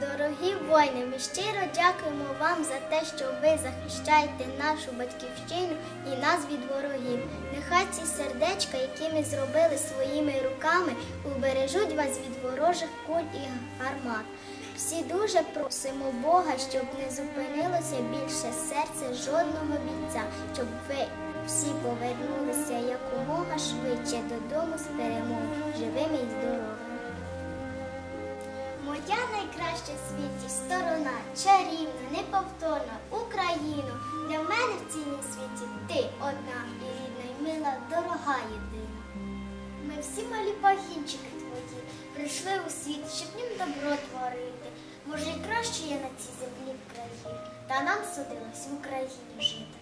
Дорогі воїни, ми щиро дякуємо вам за те, що ви захищаєте нашу батьківщину і нас від ворогів. Нехай ці сердечка, які ми зробили своїми руками, убережуть вас від ворожих куль і гармат. Всі дуже просимо Бога, щоб не зупинилося більше серце жодного бійця, щоб ви всі повернулися якомога швидше додому з перемогою, живими найкраща світі сторона, чарівна, неповторна, Україно. Для мене в цілому світі ти одна і рідна, і мила, дорога єдина. Ми всі малі пагінчики твої, прийшли у світ, щоб ним добро творити. Може, і краще є на цій землі в країні, та нам судилось в Україні жити.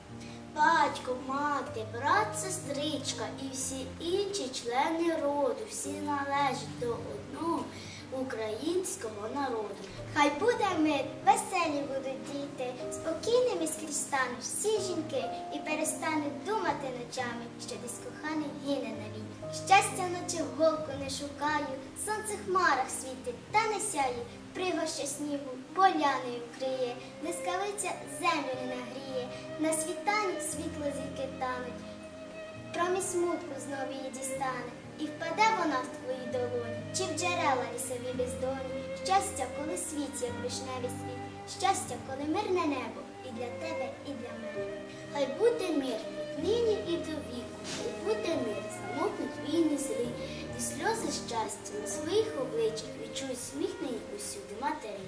Батько, мати, брат, сестричка і всі інші члени роду, всі належать до одного українського. Хай буде мир, веселі будуть діти, спокійними скрізь стануть всі жінки і перестануть думати ночами, що десь коханий гине на війні. Щастя, наче голку не шукаю, сонце хмарах світить та не сяє, пригоща снігу поляною вкриє, блискавиця землю не нагріє, на світанні світло зірки тануть. Промі смутку знов її дістане, і впаде вона в долоні, чи в джерела лісові бездоні. Щастя, коли світ, як вишневий світ, щастя, коли мирне небо і для тебе, і для мене. Хай буде мир нині і до віку, хай буде мир, самотних війни злий, і сльози щастя на своїх обличчях відчують сміх на їх усюди матері.